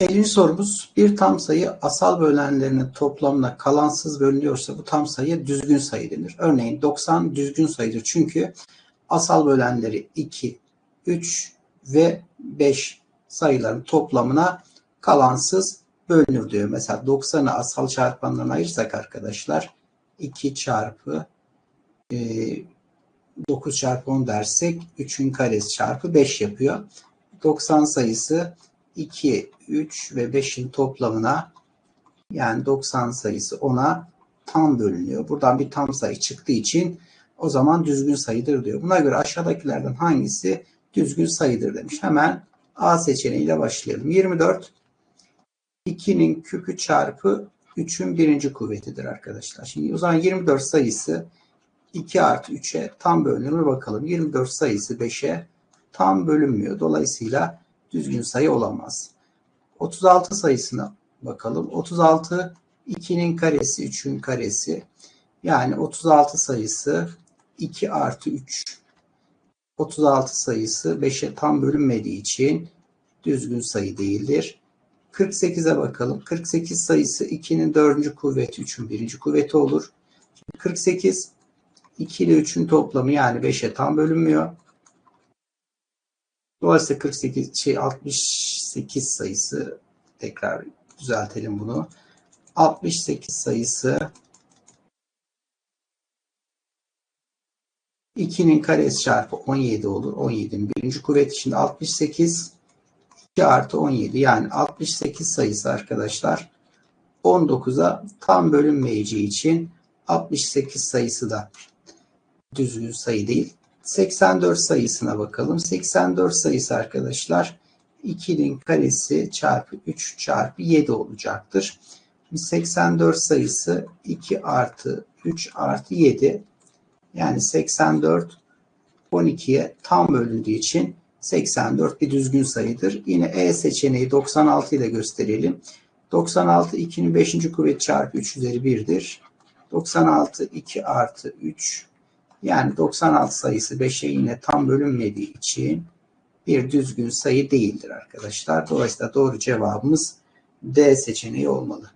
50. sorumuz bir tam sayı asal bölenlerinin toplamına kalansız bölünüyorsa bu tam sayı düzgün sayı denir. Örneğin 90 düzgün sayıdır çünkü asal bölenleri 2, 3 ve 5 sayıların toplamına kalansız bölünür diyor. Mesela 90'ı asal çarpanlarına ayırsak arkadaşlar 2 çarpı e, 9 çarpı 10 dersek 3'ün karesi çarpı 5 yapıyor. 90 sayısı 2, 3 ve 5'in toplamına yani 90 sayısı 10'a tam bölünüyor. Buradan bir tam sayı çıktığı için o zaman düzgün sayıdır diyor. Buna göre aşağıdakilerden hangisi düzgün sayıdır demiş. Hemen A seçeneğiyle başlayalım. 24 2'nin küpü çarpı 3'ün birinci kuvvetidir arkadaşlar. Şimdi o zaman 24 sayısı 2 artı 3'e tam bölünür bakalım. 24 sayısı 5'e tam bölünmüyor. Dolayısıyla düzgün sayı olamaz. 36 sayısına bakalım. 36 2'nin karesi 3'ün karesi. Yani 36 sayısı 2 artı 3. 36 sayısı 5'e tam bölünmediği için düzgün sayı değildir. 48'e bakalım. 48 sayısı 2'nin 4. kuvveti 3'ün 1. kuvveti olur. 48 2 ile 3'ün toplamı yani 5'e tam bölünmüyor. Dolayısıyla 48 şey 68 sayısı tekrar düzeltelim bunu. 68 sayısı 2'nin karesi çarpı 17 olur. 17'nin birinci kuvveti. Şimdi 68 2 artı 17 yani 68 sayısı arkadaşlar 19'a tam bölünmeyeceği için 68 sayısı da düzgün sayı değil. 84 sayısına bakalım. 84 sayısı arkadaşlar 2'nin karesi çarpı 3 çarpı 7 olacaktır. 84 sayısı 2 artı 3 artı 7 yani 84 12'ye tam bölündüğü için 84 bir düzgün sayıdır. Yine E seçeneği 96 ile gösterelim. 96 2'nin 5. kuvveti çarpı 3 üzeri 1'dir. 96 2 artı 3 yani 96 sayısı 5'e yine tam bölünmediği için bir düzgün sayı değildir arkadaşlar. Dolayısıyla doğru cevabımız D seçeneği olmalı.